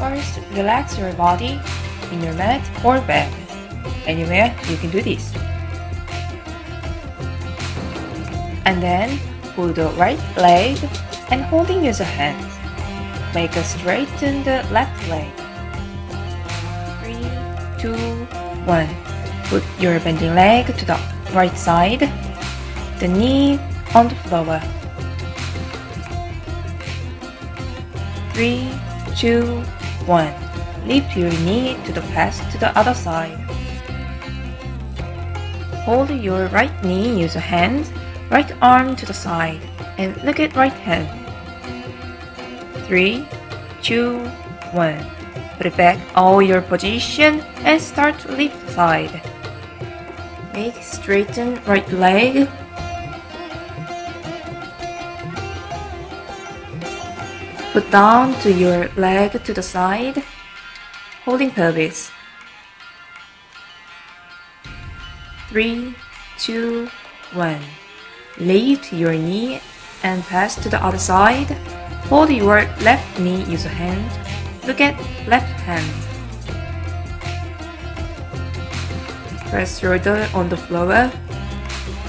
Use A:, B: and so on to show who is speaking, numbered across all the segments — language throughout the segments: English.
A: First, relax your body in your mat or bed. Anywhere you can do this. And then pull the right leg and holding your hands. Make a straighten the left leg. Three, two, one. Put your bending leg to the right side. The knee on the floor. Three, two, one. Lift your knee to the pass to the other side. Hold your right knee, use a hand, right arm to the side, and look at right hand. Three, two, one. Put it back all your position and start to lift side. Make straighten right leg. Put down to your leg to the side, holding pelvis. Three, two, one. Lift your knee and pass to the other side. Hold your left knee, use a hand. Look at left hand. Press shoulder on the floor.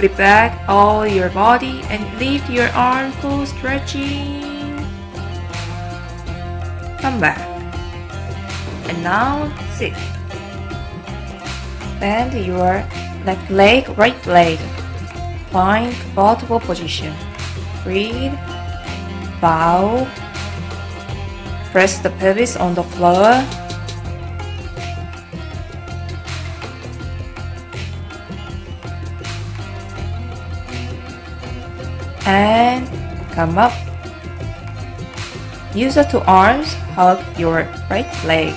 A: It back all your body and lift your arm full stretching. Come back. And now sit. Bend your left leg, right leg. Find comfortable position. Breathe. Bow. Press the pelvis on the floor. And come up. Use the two arms, hug your right leg.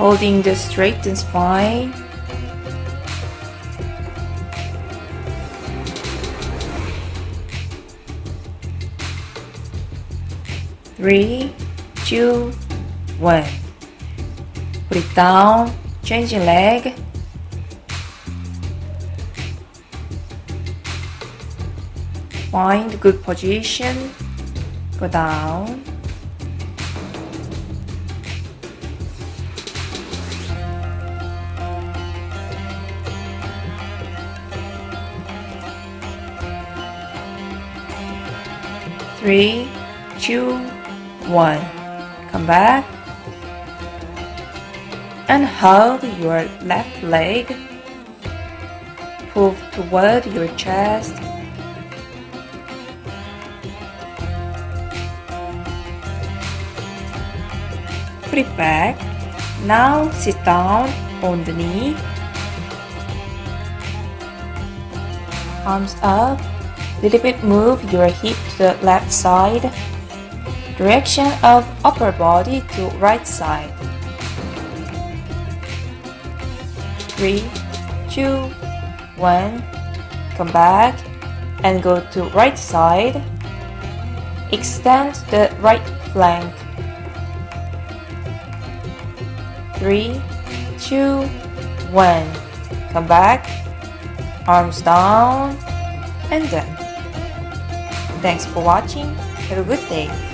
A: Holding the straightened spine. Three, two, one. Put it down, changing leg. Find good position. Down. Three, two, one. Come back. And hug your left leg. Pull toward your chest. It back. Now sit down on the knee. Arms up. Little bit move your hip to the left side. Direction of upper body to right side. Three, two, one. Come back and go to right side. Extend the right flank. Three, two, one. Come back. Arms down and done. Thanks for watching. Have a good day.